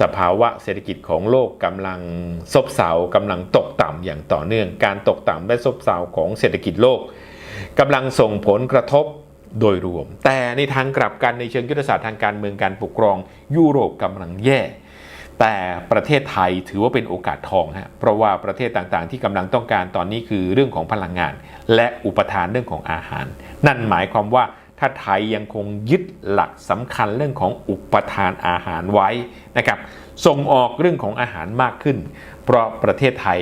สภาวะเศรษฐกิจของโลกกำลังซบเซากำลังตกต่ำอย่างต่อเนื่อง การตกต่ำและซบเซาของเศรษฐกิจโลกกำลังส่งผลกระทบโดยรวม แต่ในทางกลับกันในเชิงยุทธศาสตร์ทางการเมืองการปกครองยุโรปกำลังแย่ แต่ประเทศไทยถือว่าเป็นโอกาสทองฮะเพราะว่าประเทศต่างๆ ที่กำลังต้องการตอนนี้คือเรื่องของพลังงาน และอุปทานเรื่องของอาหาร นั่นหมายความว่า ถ้าไทยยังคงยึดหลักสำคัญเรื่องของอุปทานอาหารไว้นะครับ ส่งออกเรื่องของอาหารมากขึ้น เพราะประเทศไทย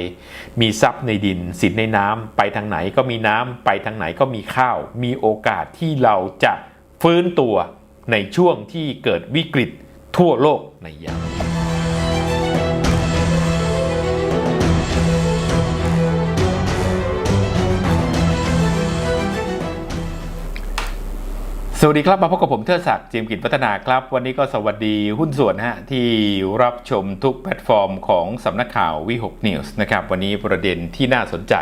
มีทรัพย์ในดิน สินในน้ำไปทางไหนก็มีน้ำไปทางไหนก็มีข้าว มีโอกาสที่เราจะฟื้นตัวในช่วงที่เกิดวิกฤตทั่วโลกในยาม สวัสดีครับ มาพบกับผมเทิดศักดิ์จียมกิจพัฒนาครับ วันนี้ก็สวัสดีหุ้นส่วนฮะที่รับชมทุกแพลตฟอร์มของสำนักข่าววิหกนิวส์นะครับวันนี้ประเด็นที่น่าสนใจ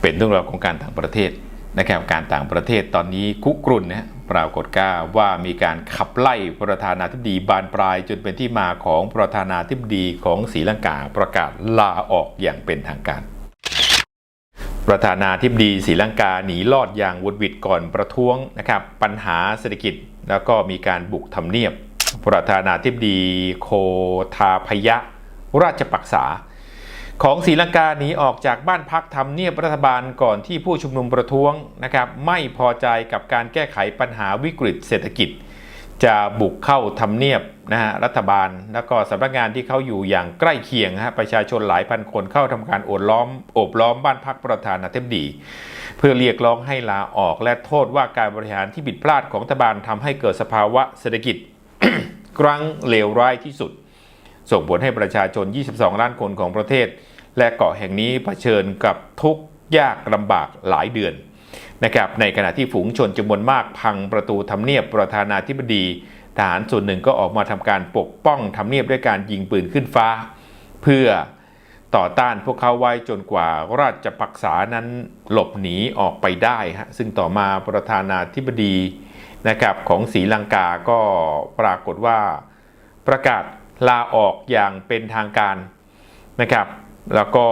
เป็นเรื่องราวของการต่างประเทศนะครับการต่างประเทศตอนนี้คุกรุ่นนะฮะปรากฏการว่ามีการขับไล่ประธานาธิบดีบานปลาย จนเป็นที่มาของประธานาธิบดีของศรีลังกาประกาศลาออกอย่างเป็นทางการ ประธานาธิบดีศรีลังกาหนีรอดอย่างวุดวิดก่อนประท้วงนะครับปัญหาเศรษฐกิจแล้วก็มีการบุกทำเนียบ ประธานาธิบดีโคทาพยะ ราชปักษา ของศรีลังกาหนีออกจากบ้านพักทำเนียบรัฐบาลก่อนที่ผู้ชุมนุมประท้วงนะครับไม่พอใจกับการแก้ไขปัญหาวิกฤตเศรษฐกิจ จะบุกเข้าทำเนียบนะฮะรัฐบาล แล้วก็สำนักงานที่เขาอยู่อย่างใกล้เคียงฮะประชาชนหลายพันคนเข้าทำการโอบล้อมโอบล้อมบ้านพักประธานาธิบดี เพื่อเรียกร้องให้ลาออกและโทษว่าการบริหารที่ผิดพลาดของรัฐบาลทำให้เกิดสภาวะเศรษฐกิจครั้งเลวร้ายที่สุด ส่งผลให้ประชาชน 22 ล้านคนของประเทศ และเกาะแห่งนี้เผชิญกับทุกข์ยากลำบากหลายเดือน นะครับในขณะที่ฝูงชนจำนวนมากพังประตูทำเนียบประธานาธิบดี ทหารส่วนหนึ่งก็ออกมาทำการปกป้องทำเนียบด้วยการยิงปืนขึ้นฟ้า เพื่อต่อต้านพวกเขาไว้จนกว่าราชปักษานั้นหลบหนีออกไปได้ฮะซึ่งต่อมาประธานาธิบดีนะครับของศรีลังกาก็ปรากฏว่าประกาศลาออกอย่างเป็นทางการนะครับ แล้วก็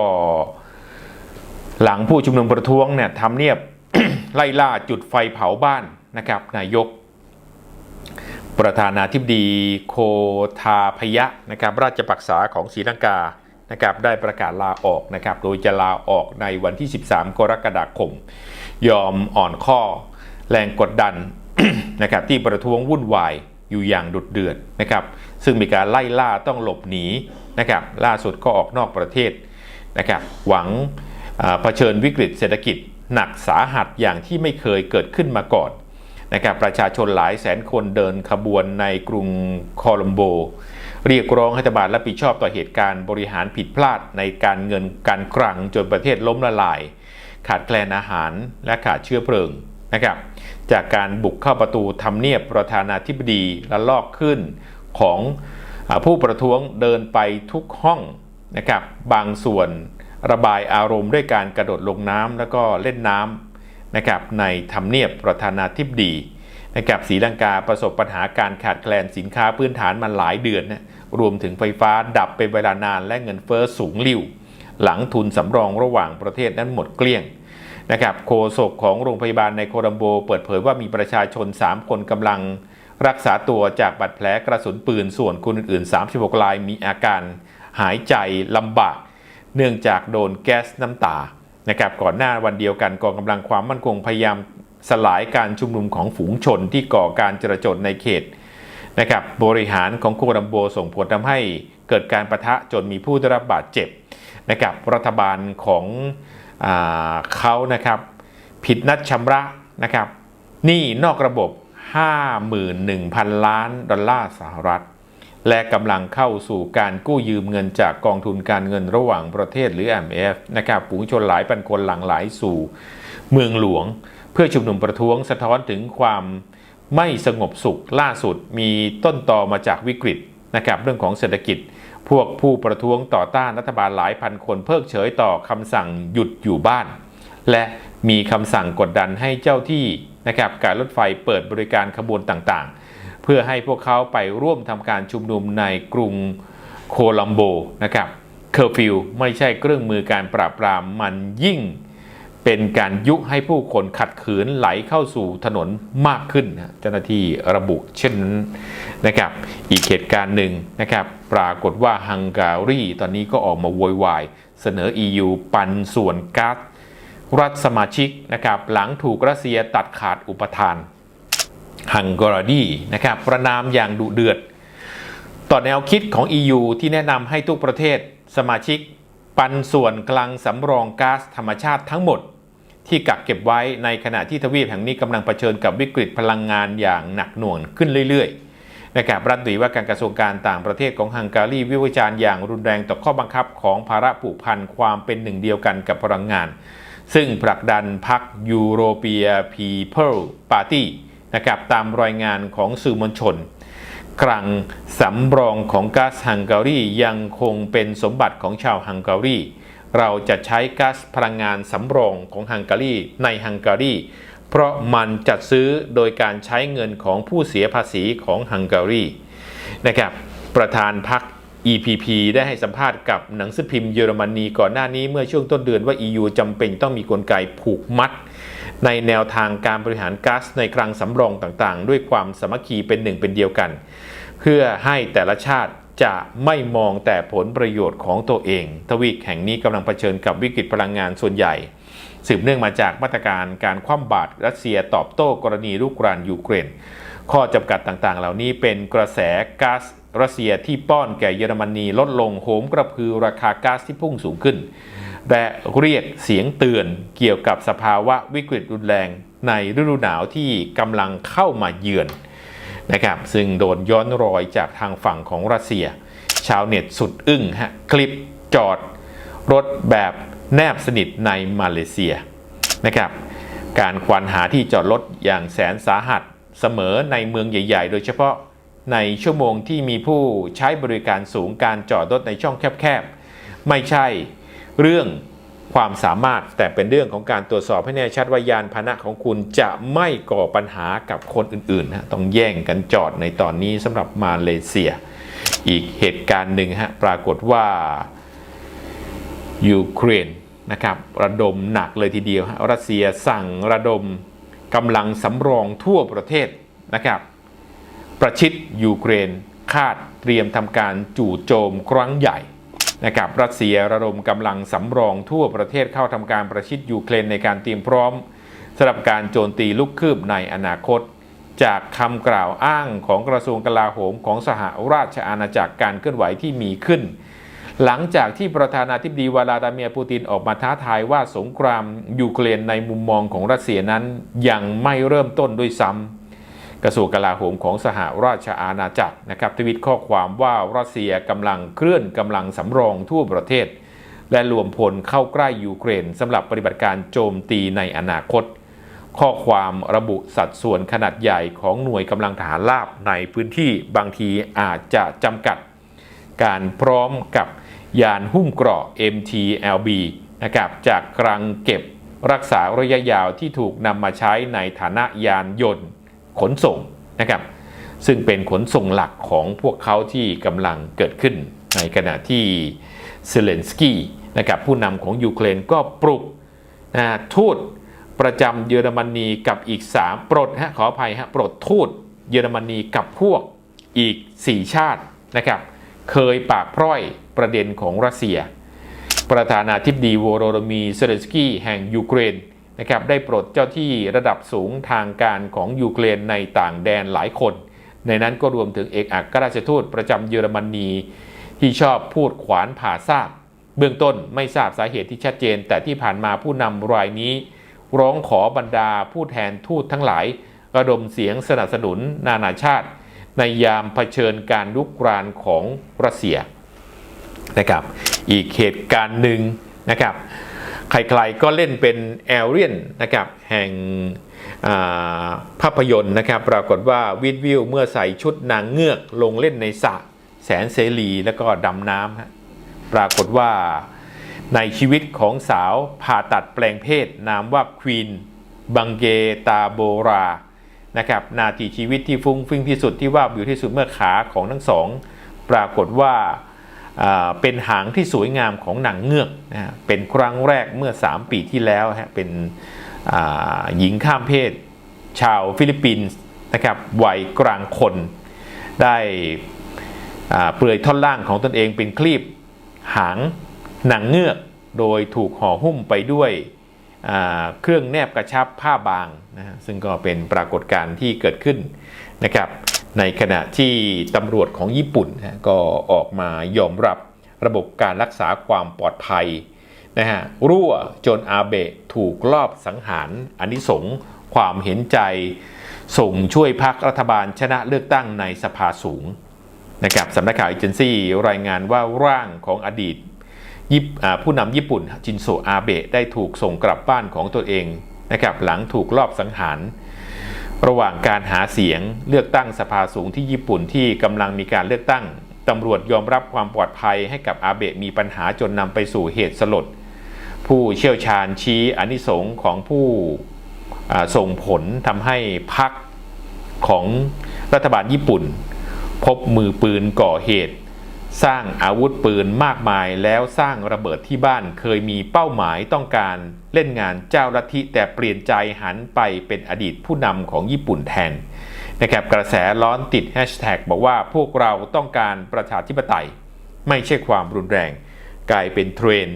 หลังผู้ชุมนุมประท้วงเนี่ยทำเนียบ ไล่ล่าจุดไฟเผาบ้านนะครับนายก ประธานาธิบดีโคทาพยะนะครับราชปักษาของศรีลังกานะครับได้ประกาศลาออกนะครับโดยจะลาออกในวันที่ 13 กรกฎาคม ยอมอ่อนข้อแรงกดดันนะครับที่ประท้วงวุ่นวายอยู่อย่างดุดเดือดนะครับซึ่งมีการไล่ล่าต้องหลบหนีนะครับล่าสุดก็ออกนอกประเทศนะครับหวังเผชิญวิกฤตเศรษฐกิจ หนักสาหัสอย่างที่ไม่เคยเกิดขึ้นมาก่อนนะครับประชาชนหลายแสนคนเดินขบวนในกรุงโคลัมโบ เรียกร้องให้รัฐบาลรับผิดชอบต่อเหตุการณ์บริหารผิดพลาดในการเงินการคลังจนประเทศล้มละลาย ขาดแคลนอาหารและขาดเชื้อเพลิงนะครับจากการบุกเข้าประตูทำเนียบประธานาธิบดีและลอกขึ้นของผู้ประท้วงเดินไปทุกห้องนะครับบางส่วน ระบายอารมณ์ด้วยการกระโดดลงน้ำแล้วก็เล่นน้ำนะครับในทำเนียบประธานาธิบดีนะครับศรีลังกาประสบปัญหาการขาดแคลนสินค้าพื้นฐานมาหลายเดือนนะรวมถึงไฟฟ้าดับเป็นเวลานานและเงินเฟ้อสูงลิ่วหลังทุนสำรองระหว่างประเทศนั้นหมดเกลี้ยงนะครับโฆษกของโรงพยาบาลในโคลัมโบ เปิดเผยว่ามีประชาชน 3 คนกำลังรักษาตัวจากบาดแผลกระสุนปืนส่วนคนอื่นๆ 36รายมีอาการหายใจลำบาก เนื่องจากโดนแก๊สน้ำตานะครับก่อนหน้าวันเดียวกันกองกำลังความมั่นคงพยายามสลายการชุมนุมของฝูงชนที่ก่อการจราจนในเขตนะครับบริหารของโคลัมโบส่งผลทำให้เกิดการประทะจนมีผู้ได้รับบาดเจ็บนะครับรัฐบาลของอเขานะครับผิดนัดชำระนะครับหนี้นอกระบบ 51,000 ล้านดอลลาร์สหรัฐ และกำลังเข้าสู่การกู้ยืมเงินจากกองทุนการเงินระหว่างประเทศหรือ IMF นะครับฝูงชนหลายพันคนหลั่งไหลสู่เมืองหลวง เพื่อชุมนุมประท้วงสะท้อนถึงความไม่สงบสุขล่าสุดมีต้นต่อมาจากวิกฤตนะครับเรื่องของเศรษฐกิจ พวกผู้ประท้วงต่อต้านรัฐบาลหลายพันคนเพิกเฉยต่อคำสั่งหยุดอยู่บ้าน และมีคำสั่งกดดันให้เจ้าที่นะครับการรถไฟเปิดบริการขบวนต่างๆ พื่อพื่อให้พวกเขาไปร่วมทำการชุมนุมในกรุงโคลัมโบนะครับเคอร์ฟิวไม่ใช่เครื่องมือการปราบปรามมันยิ่งเป็นการยุให้ผู้คนขัดขืนไหลเข้าสู่ถนนมากขึ้นเจ้าหน้าที่ระบุเช่นนั้นนะครับอีกเหตุการณ์หนึ่งนะครับปรากฏว่าฮังการีตอนนี้ก็ออกมาโวยวายเสนอ EU ปันส่วนก๊าซรัฐสมาชิกนะครับหลังถูกรัสเซียตัดขาดอุปทาน ฮังการีนะครับประนามอย่างดุเดือด ต่อแนวคิดของ EU ที่แนะนำให้ทุกประเทศสมาชิก ปันส่วนกลางสำรองก๊าซธรรมชาติทั้งหมด ที่กักเก็บไว้ในขณะที่ทวีปแห่งนี้กำลังเผชิญกับวิกฤตพลังงานอย่างหนักหน่วงขึ้นเรื่อยๆนะครับรัฐมนตรีว่าการกระทรวงการต่างประเทศของฮังการีวิพากษ์วิจารณ์อย่างรุนแรงต่อข้อบังคับของภาระผูกพันความเป็นหนึ่งเดียวกันกับพลังงาน ซึ่งผลักดันพรรคยูโรเปียพีเพิลปาร์ตี้ นะครับตามรายงานของสื่อมวลชนคลังสำรองของก๊าซฮังการียังคงเป็นสมบัติของชาวฮังการี เราจะใช้ก๊าซพลังงานสำรองของฮังการีในฮังการี เพราะมันจัดซื้อโดยการใช้เงินของผู้เสียภาษีของฮังการีนะครับประธานพรรค EPP ได้ให้สัมภาษณ์กับหนังสือพิมพ์เยอรมนีก่อนหน้านี้เมื่อช่วงต้นเดือนว่า EU จำเป็นต้องมีกลไกผูกมัด ในแนวทางการบริหารก๊าซในคลังสำรองต่างๆ ด้วยความสมัคคีเป็นหนึ่งเป็นเดียวกัน เพื่อให้แต่ละชาติจะไม่มองแต่ผลประโยชน์ของตัวเอง ทวีปแห่งนี้กำลังเผชิญกับวิกฤตพลังงานส่วนใหญ่ สืบเนื่องมาจากมาตรการการคว่ำบาตรรัสเซียตอบโต้กรณีลุกรานยูเครน ข้อจำกัดต่างๆ เหล่านี้เป็นกระแสก๊าซรัสเซียที่ป้อนแก่เยอรมนีลดลงโหมกระพือราคาก๊าซที่พุ่งสูงขึ้น และเรียกเสียงเตือนเกี่ยวกับสภาวะวิกฤตรุนแรงในฤดูหนาวที่กำลังเข้ามาเยือนนะครับซึ่งโดนย้อนรอยจากทางฝั่งของรัสเซีย ชาวเน็ตสุดอึ้งฮะคลิปจอดรถแบบแนบสนิทในมาเลเซียนะครับการควานหาที่จอดรถอย่างแสนสาหัสเสมอในเมืองใหญ่ ๆ โดยเฉพาะในชั่วโมงที่มีผู้ใช้บริการสูงการจอดรถในช่องแคบๆ ไม่ใช่ เรื่องความสามารถแต่เป็นเรื่องของการตรวจสอบให้แน่ชัดว่ายานพาหนะของคุณจะไม่ก่อปัญหากับคนอื่นๆนะต้องแย่งกันจอดในตอนนี้สำหรับมาเลเซีย อีกเหตุการณ์หนึ่งฮะปรากฏว่ายูเครนนะครับระดมหนักเลยทีเดียวฮะรัสเซียสั่งระดมกำลังสำรองทั่วประเทศนะครับ ประชิดยูเครนคาดเตรียมทำการจู่โจมครั้งใหญ่ นะครับรัสเซียระดมกำลังสำรองทั่วประเทศเข้าทำการประชิดยูเครนในการเตรียมพร้อมสำหรับการโจมตีลุกคืบในอนาคต จากคำกล่าวอ้างของกระทรวงกลาโหมของสหราชอาณาจักรการเคลื่อนไหวที่มีขึ้น หลังจากที่ประธานาธิบดีวลาดาเมียร์ปูตินออกมาท้าทายว่าสงครามยูเครนในมุมมองของรัสเซียนั้นยังไม่เริ่มต้นด้วยซ้ำ กระทรวงกลาโหมของสหราชอาณาจักรนะครับทวิตข้อความว่ารัสเซียกำลังเคลื่อนกำลังสำรองทั่วประเทศ และรวมพลเข้าใกล้ยูเครนสำหรับปฏิบัติการโจมตีในอนาคต ข้อความระบุสัดส่วนขนาดใหญ่ของหน่วยกำลังทหารราบในพื้นที่บางทีอาจจะจำกัด การพร้อมกับยานหุ้มเกราะ MTLB นะครับจากกลังเก็บรักษาระยะยาวที่ถูกนำมาใช้ในฐานะยานยนต์ ขนส่งนะครับซึ่งเป็นขนส่งหลักของพวกเขาที่กำลังเกิดขึ้น ในขณะที่เซเลนสกี้นะครับผู้นำของยูเครนก็ปลุกนะทูตประจำเยอรมนีกับอีก 3 ปลดฮะขออภัยฮะปลดทูตเยอรมนีกับพวกอีก 4 ชาตินะครับเคยปากพร่อยประเด็นของรัสเซีย ประธานาธิบดีวโรโดมีเซเลนสกี้แห่งยูเครน นะครับได้ปลดเจ้าที่ระดับสูงทางการของยูเครนในต่างแดนหลายคน ในนั้นก็รวมถึงเอกอัครราชทูตประจำเยอรมนีที่ชอบพูดขวานผ่าซากเบื้องต้นไม่ทราบสาเหตุที่ชัดเจน แต่ที่ผ่านมาผู้นำรายนี้ ร้องขอบรรดาผู้แทนทูตทั้งหลายระดมเสียงสนับสนุนนานาชาติ ในยามเผชิญการลุกรานของรัสเซียนะครับ อีกเหตุการณ์หนึ่งนะครับ ใครๆก็เล่นเป็นแอลเรียนนะครับแห่งภาพยนตร์นะครับ ปรากฏว่าวิดวิวเมื่อใส่ชุดนางเงือกลงเล่นในสระแสนเสรีแล้วก็ดำน้ำปรากฏว่าในชีวิตของสาวผ่าตัดแปลงเพศ นามว่าควีนบังเกตาโบรานะครับนาทีชีวิตที่ฟุ้งฟิ้งที่สุดที่ว่าบอยู่ที่สุดเมื่อขาของทั้งสอง ปรากฏว่า เป็นหางที่สวยงามของหนังเงือกนะเป็นครั้งแรกเมื่อ 3 ปีที่แล้วฮะเป็นหญิงข้ามเพศ ชาวฟิลิปปินส์นะครับวัยกลางคน ได้เปลือยท่อนล่างของตนเองเป็นคลีบหางหนังเงือก โดยถูกห่อหุ้มไปด้วยเครื่องแนบกระชับผ้าบางนะฮะซึ่งก็เป็นปรากฏการณ์ที่เกิดขึ้นนะครับ ในขณะที่ตำรวจของญี่ปุ่นนะฮะก็ออกมายอมรับระบบการรักษาความปลอดภัยนะฮะรั่วจนอาเบะถูกลอบสังหารอันนิสงความเห็นใจ ส่งช่วยพักรัฐบาลชนะเลือกตั้งในสภาสูงนะครับสำนักข่าวเอเจนซี่รายงานว่าร่างของอดีตผู้นำญี่ปุ่นจินโซอาเบะได้ถูกส่งกลับบ้านของตัวเองนะครับหลังถูกลอบสังหาร ระหว่างการหาเสียงเลือกตั้งสภาสูงที่ญี่ปุ่นที่กำลังมีการเลือกตั้งตำรวจยอมรับความปลอดภัยให้กับอาเบะมีปัญหาจนนำไปสู่เหตุสลด ผู้เชี่ยวชาญชี้อนิสงของผู้ส่งผลทำให้พักของรัฐบาลญี่ปุ่น พบมือปืนก่อเหตุ สร้างอาวุธปืนมากมายแล้วสร้างระเบิดที่บ้านเคยมีเป้าหมายต้องการ เล่นงานเจ้าลัทธิแต่เปลี่ยนใจหันไปเป็นอดีตผู้นำของญี่ปุ่นแทนนะครับกระแสร้อนติดแฮชแท็กบอกว่าพวกเราต้องการประชาธิปไตย ไม่ใช่ความรุนแรง กลายเป็นเทรน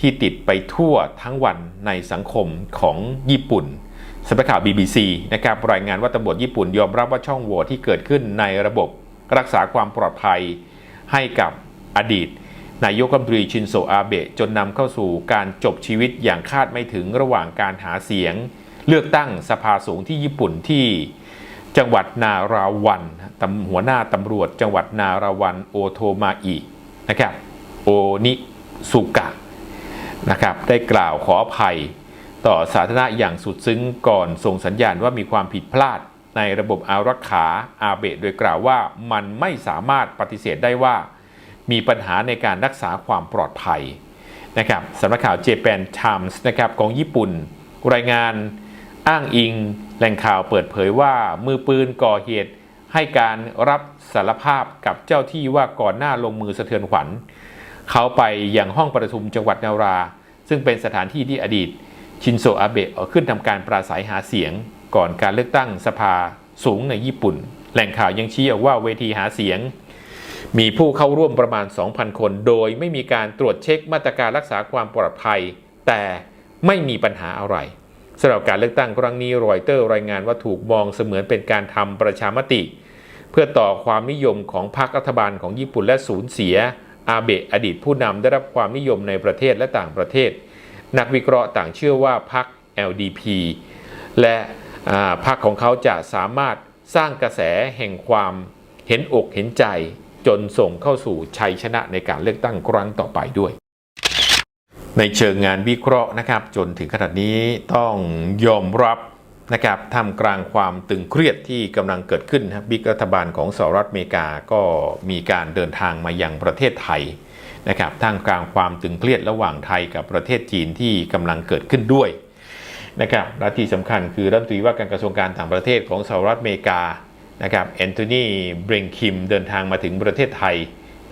ที่ติดไปทั่วทั้งวันในสังคมของญี่ปุ่นสำนักข่าว BBC นะครับรายงานว่าตำรวจญี่ปุ่นยอมรับว่าช่องโหว่ที่เกิดขึ้นในระบบรักษาความปลอดภัยให้กับอดีต นายกรัฐมนตรีชินโซอาเบะจนนำเข้าสู่การจบชีวิตอย่างคาดไม่ถึงระหว่างการหาเสียง เลือกตั้งสภาสูงที่ญี่ปุ่นที่จังหวัดนาราวันตำหัวหน้าตำรวจ จังหวัดนาราวันโอโทมาอินะครับโอนิสุกะนะครับได้กล่าวขออภัยต่อสาธารณะอย่างสุดซึ้งก่อนส่งสัญญาณว่ามีความผิดพลาดในระบบอารักขาอาเบะโดยกล่าวว่ามันไม่สามารถปฏิเสธได้ว่า มีปัญหาในการรักษาความปลอดภัยนะครับสำนักข่าว Japan Times นะครับของญี่ปุ่น รายงานอ้างอิงแหล่งข่าวเปิดเผยว่ามือปืนก่อเหตุ ให้การรับสารภาพกับเจ้าที่ว่าก่อนหน้าลงมือสะเทือนขวัญ เขาไปยังห้องประชุมจังหวัดนารา ซึ่งเป็นสถานที่ที่อดีต ชินโซอาเบะขึ้นทำการปราศัยหาเสียง ก่อนการเลือกตั้งสภาสูงในญี่ปุ่น แหล่งข่าวยังชี้ออกว่าเวทีหาเสียง มีผู้เข้าร่วมประมาณ 2,000 คน โดยไม่มีการตรวจเช็คมาตรการรักษาความปลอดภัย แต่ไม่มีปัญหาอะไรสำหรับการเลือกตั้งครั้งนี้รอยเตอร์รายงานว่าถูกมองเสมือนเป็นการทำประชามติ เพื่อต่อความนิยมของพรรครัฐบาลของญี่ปุ่นและสูญเสีย อาเบะอดีตผู้นำได้รับความนิยมในประเทศและต่างประเทศ นักวิเคราะห์ต่างเชื่อว่าพรรค LDP และพรรคของเขาจะสามารถสร้างกระแสแห่งความเห็นอกเห็นใจ จนส่งเข้าสู่ชัยชนะในการเลือกตั้งครั้งต่อไปด้วย ในเชิงงานวิเคราะห์นะครับ จนถึงขนาดนี้ต้องยอมรับนะครับทำกลางความตึงเครียดที่กำลังเกิดขึ้นนะครับบิ๊กรัฐบาลของสหรัฐอเมริกาก็มีการเดินทางมายังประเทศไทยนะครับท่ามกลางความตึงเครียดระหว่างไทยกับประเทศจีนที่กำลังเกิดขึ้นด้วยนะครับและที่สำคัญคือรัฐมนตรีว่าการกระทรวงการต่างประเทศของสหรัฐอเมริกา นะครับแอนโทนีเบรงคิมเดินทางมาถึงประเทศไทย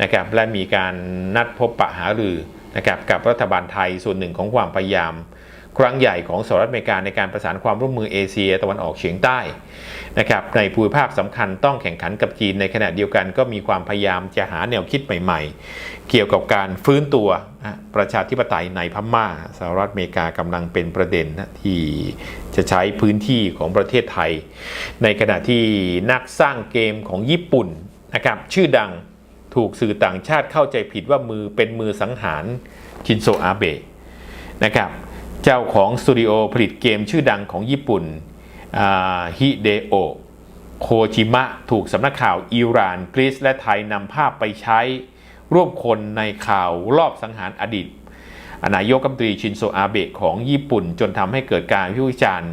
นะครับและมีการนัดพบปะหารือนะครับกับรัฐบาลไทยส่วนหนึ่งของความพยายาม ครั้งใหญ่ของสหรัฐอเมริกาในการประสานความร่วมมือเอเชียตะวันออกเฉียงใต้นะครับในภูมิภาคสำคัญต้องแข่งขันกับจีนในขณะเดียวกันก็มีความพยายามจะหาแนวคิดใหม่ๆ เกี่ยวกับการฟื้นตัวประชาธิปไตยในพม่าสหรัฐอเมริกากำลังเป็นประเด็นที่จะใช้พื้นที่ของประเทศไทย ในขณะที่นักสร้างเกมของญี่ปุ่นนะครับชื่อดังถูกสื่อต่างชาติเข้าใจผิดว่ามือเป็นมือสังหารชินโซอาเบะนะครับ เจ้าของสตูดิโอผลิตเกมชื่อดังของญี่ปุ่นฮิเดโอโคจิมะถูกสำนักข่าวอิหร่านกรีซและไทยนำภาพไปใช้ร่วมคนในข่าวรอบสังหารอดีตนายกรัฐมนตรีชินโซอาเบะของญี่ปุ่น จนทำให้เกิดการวิพากษ์วิจารณ์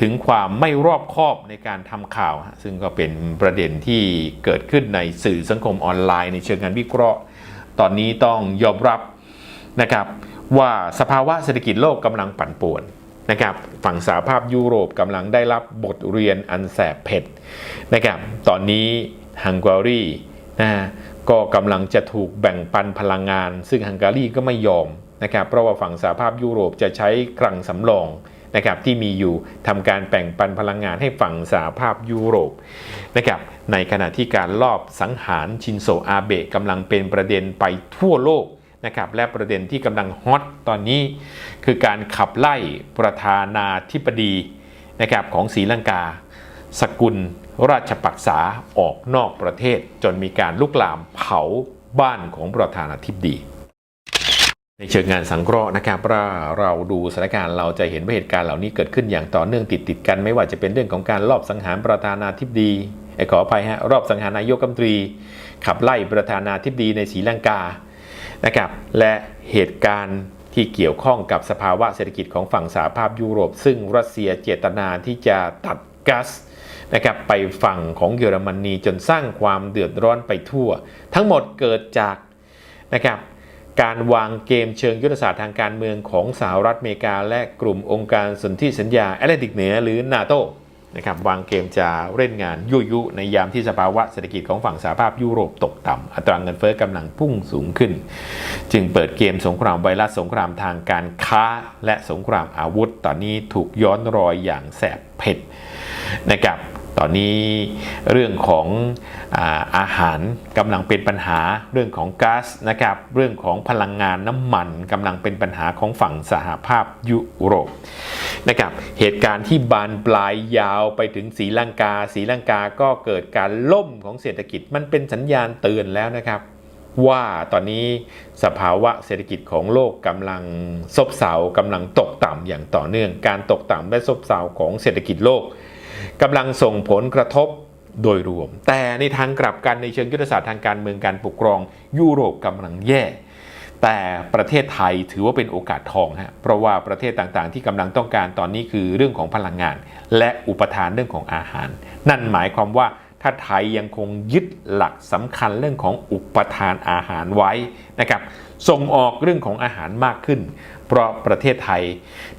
ถึงความไม่รอบคอบในการทำข่าว ซึ่งก็เป็นประเด็นที่เกิดขึ้นในสื่อสังคมออนไลน์ในเชิงงานวิเคราะห์ ตอนนี้ต้องยอมรับนะครับ ว่าสภาวะเศรษฐกิจโลกกำลังปั่นป่วนนะครับฝั่งสหภาพยุโรปกำลังได้รับบทเรียนอันแสบเผ็ดนะครับตอนนี้ฮังการีนะฮะก็กำลังจะถูกแบ่งปันพลังงาน ซึ่งฮังการีก็ไม่ยอมนะครับเพราะว่าฝั่งสหภาพยุโรปจะใช้คลังสำรองนะครับที่มีอยู่ทำการแบ่งปันพลังงานให้ฝั่งสหภาพยุโรปนะครับในขณะที่การลอบสังหารชินโซอาเบะกำลังเป็นประเด็นไปทั่วโลก นะครับและประเด็นที่กำลังฮอตตอนนี้ คือการขับไล่ประธานาธิบดีนะครับของศรีลังกา สกุลราชปักษาออกนอกประเทศ จนมีการลุกลามเผาบ้านของประธานาธิบดี ในเชิงงานสังเคราะห์นะครับว่าเราดูสถานการณ์เราจะเห็นว่าเหตุการณ์เหล่านี้เกิดขึ้นอย่างต่อเนื่องติดติดกัน ไม่ว่าจะเป็นเรื่องของการลอบสังหารประธานาธิบดีขออภัยฮะรอบสังหารนายกรัฐมนตรี ขับไล่ประธานาธิบดีในศรีลังกา นะครับและเหตุการณ์ที่เกี่ยวข้องกับสภาวะเศรษฐกิจของฝั่งสหภาพยุโรป ซึ่งรัสเซียเจตนาที่จะตัดก๊าซนะครับไปฝั่งของเยอรมนีจนสร้างความเดือดร้อนไปทั่ว ทั้งหมดเกิดจากนะครับการวางเกมเชิงยุทธศาสตร์ทางการเมืองของสหรัฐอเมริกา และกลุ่มองค์การสนธิสัญญาแอตแลนติกเหนือหรือนาโต นะครับวางเกมจะเล่นงานยุยุในยามที่สภาวะเศรษฐกิจของฝั่งสหภาพยุโรปตกต่ำอัตราเงินเฟ้อกำลังพุ่งสูงขึ้น จึงเปิดเกมสงครามไวรัสสงครามทางการค้า และสงครามอาวุธ ตอนนี้ถูกย้อนรอยอย่างแสบเผ็ดนะครับ ตอนนี้เรื่องของอาอาหารกำลังเป็นปัญหาเรื่องของก๊าซนะครับ เรื่องของพลังงานน้ำมันกำลังเป็นปัญหาของฝั่งสหภาพยุโรปนะครับเหตุการณ์ที่บานปลายยาวไปถึงศรีลังกาศรีลังกาก็เกิดการล่มของเศรษฐกิจมันเป็นสัญญาณเตือนแล้วนะครับ ว่าตอนนี้สภาวะเศรษฐกิจของโลกกำลังซบเซากำลังตกต่ำอย่างต่อเนื่อง การตกต่ำและซบเซาของเศรษฐกิจโลก กำลังส่งผลกระทบโดยรวม แต่ในทางกลับกันในเชิงยุทธศาสตร์ทางการเมืองการปกครอง ยุโรปกำลังแย่ แต่ประเทศไทยถือว่าเป็นโอกาสทองฮะเพราะว่าประเทศต่างๆ ที่กำลังต้องการตอนนี้คือเรื่องของพลังงาน และอุปทานเรื่องของอาหาร นั่นหมายความว่าถ้าไทยยังคงยึดหลักสำคัญเรื่องของอุปทานอาหารไว้นะครับส่งออกเรื่องของอาหารมากขึ้น เพราะประเทศไทย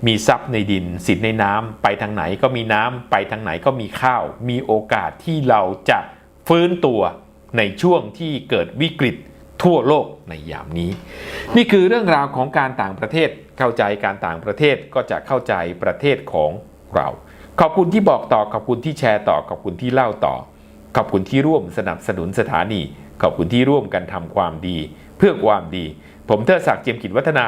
มีทรัพย์ในดินสินในน้ำไปทางไหนก็มีน้ำไปทางไหนก็มีข้าว มีโอกาสที่เราจะฟื้นตัวในช่วงที่เกิดวิกฤตทั่วโลกในยามนี้ นี่คือเรื่องราวของการต่างประเทศเข้าใจการต่างประเทศก็จะเข้าใจประเทศของเรา ขอบคุณที่บอกต่อขอบคุณที่แชร์ต่อขอบคุณที่เล่าต่อ ขอบคุณที่ร่วมสนับสนุนสถานี ขอบคุณที่ร่วมกันทำความดี เพื่อความดี ผมเทิดศักดิ์เจียมกิจวัฒนา